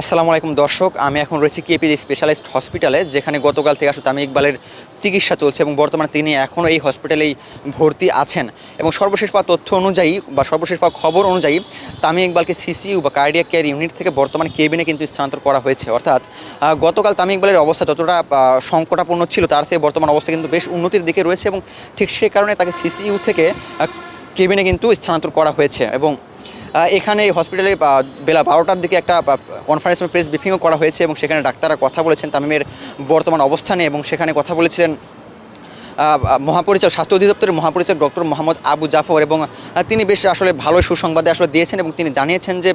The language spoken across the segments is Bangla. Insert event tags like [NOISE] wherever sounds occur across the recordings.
আসসালামু আলাইকুম দর্শক আমি এখন রয়েছি কেপিজি স্পেশালিস্ট হসপিটালে যেখানে গতকাল থেকে আসলে তামিম ইকবালের চিকিৎসা চলছে এবং বর্তমানে তিনি এখনও এই হসপিটালেই ভর্তি আছেন। এবং সর্বশেষ পাওয়া তথ্য অনুযায়ী বা সর্বশেষ পাওয়া খবর অনুযায়ী তামিম ইকবালকে সিসিইউ বা কার্ডিয়াক কেয়ার ইউনিট থেকে বর্তমানে কেবিনে কিন্তু স্থানান্তর করা হয়েছে। অর্থাৎ গতকাল তামিম ইকবালের অবস্থা যতটা আহ, সংকটাপন্ন ছিল তার থেকে বর্তমান অবস্থা কিন্তু বেশ উন্নতির দিকে রয়েছে এবং ঠিক সে কারণে তাকে সিসিইউ থেকে কেবিনে কিন্তু স্থানান্তর করা হয়েছে। এবং এখানে এই হসপিটালে বেলা বারোটার দিকে একটা কনফারেন্স প্রেস ব্রিফিংও করা হয়েছে এবং সেখানে ডাক্তাররা কথা বলেছেন তামিমের বর্তমান অবস্থানে এবং সেখানে কথা বলেছিলেন মহাপরিচালক, স্বাস্থ্য অধিদপ্তরের মহাপরিচালক ডক্টর মোহাম্মদ আবু জাফর এবং তিনি বেশ আসলে ভালো সুসংবাদে আসলে দিয়েছেন এবং তিনি জানিয়েছেন যে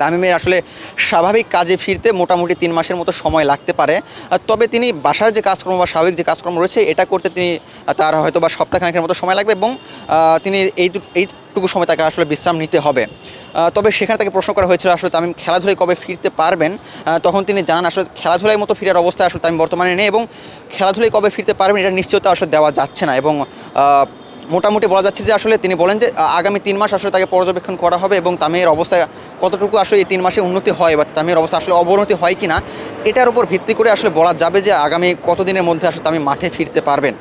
তামিমের আসলে স্বাভাবিক কাজে ফিরতে মোটামুটি তিন মাসের মতো সময় লাগতে পারে। তবে তিনি বাসার যে কাজকর্ম বা স্বাভাবিক যে কাজকর্ম রয়েছে, এটা করতে তিনি তার হয়তো বা সপ্তাহখানেকের মতো সময় লাগবে এবং তিনি এই এইটুকু সময় তাকে আসলে বিশ্রাম নিতে হবে। তবে সেখানে তাকে প্রশ্ন করা হয়েছিল, আসলে তামিম খেলাধুলায় কবে ফিরতে পারবেন? তখন তিনি জানান, আসলে খেলাধুলায় মতো ফিরার অবস্থায় আসলে তামিম বর্তমানে নেই এবং খেলাধুলায় কবে ফিরতে পারবেন এটা নিশ্চয়তা আসলে দেওয়া যাচ্ছে না এবং মোটামুটি বলা যাচ্ছে যে আসলে তিনি বলেন যে আগামী তিন মাস আসলে তাকে পর্যবেক্ষণ করা হবে এবং তামিমের অবস্থা কতটুকু আসলে এই তিন মাসে উন্নতি হয় বা তামিমের অবস্থা আসলে অবনতি হয় কি না এটার উপর ভিত্তি করে আসলে বলা যাবে যে আগামী কতদিনের মধ্যে আসলে তামিম মাঠে ফিরতে পারবেন।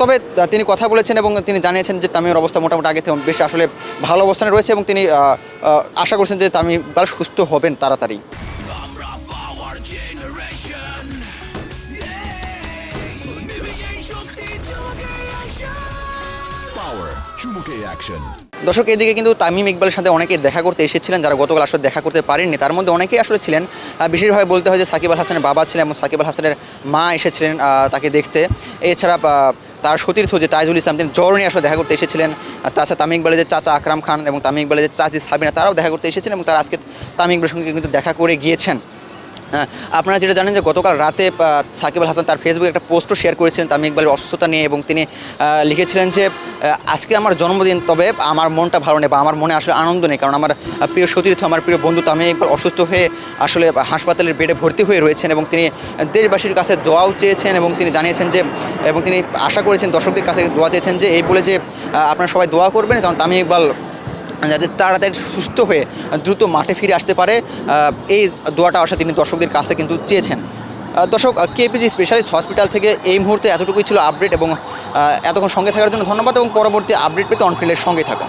তবে তিনি কথা বলেছেন এবং তিনি জানিয়েছেন যে তামিমের অবস্থা মোটামুটি আগে থেকে বেশ আসলে ভালো অবস্থানে রয়েছে এবং তিনি আশা করছেন যে তামিম ইকবাল সুস্থ হবেন তাড়াতাড়ি। দর্শক এদিকে কিন্তু তামিম ইকবালের সাথে অনেকে দেখা করতে এসেছিলেন যারা গতকাল আসলে দেখা করতে পারেননি। তার মধ্যে অনেকেই আসলে ছিলেন। বিশেষভাবে বলতে হয় যে সাকিব আল হাসানের বাবা ছিলেন এবং সাকিব আল হাসানের মা এসেছিলেন তাকে দেখতে। এছাড়া তার সতীর্থ যে তাইজুল ইসলাম, তিনি জ্বর নিয়ে আসলে দেখা করতে এসেছিলেন। তাছাড়া তামিম ইকবালের যে চাচা আকরাম খান এবং তামিম ইকবালের যে চাচি সাবিনা, তারাও দেখা করতে এসেছিলেন এবং তারা আজকে তামিম ইকবালের সঙ্গে কিন্তু দেখা করে গিয়েছেন। হ্যাঁ [LAUGHS] আপনারা যেটা জানেন যে গতকাল রাতে সাকিব হাসান তার ফেসবুকে একটা পোস্টও শেয়ার করেছিলেন তামিম ইকবালের অসুস্থতা নিয়ে এবং তিনি লিখেছিলেন যে আজকে আমার জন্মদিন, তবে আমার মনটা ভালো নেই বা আমার মনে আসলে আনন্দ নেই, কারণ আমার প্রিয় সতীর্থ, আমার প্রিয় বন্ধু তামিম ইকবাল অসুস্থ হয়ে আসলে হাসপাতালের বেডে ভর্তি হয়ে রয়েছেন এবং তিনি দেশবাসীর কাছে দোয়াও চেয়েছেন এবং তিনি জানিয়েছেন যে, এবং তিনি আশা করেছেন, দর্শকদের কাছে দোয়া চেয়েছেন যে, এই বলে যে আপনারা সবাই দোয়া করবেন, কারণ তামিম ইকবাল যাতে তাড়াতাড়ি সুস্থ হয়ে দ্রুত মাঠে ফিরে আসতে পারে এই দোয়াটা আসা তিনি দর্শকদের কাছে কিন্তু চেয়েছেন। দর্শক কেপিজি স্পেশালিস্ট হসপিটাল থেকে এই মুহূর্তে এতটুকুই ছিল আপডেট এবং এতক্ষণ সঙ্গে থাকার জন্য ধন্যবাদ এবং পরবর্তী আপডেট পেতে অনফিল্ডের সঙ্গে থাকুন।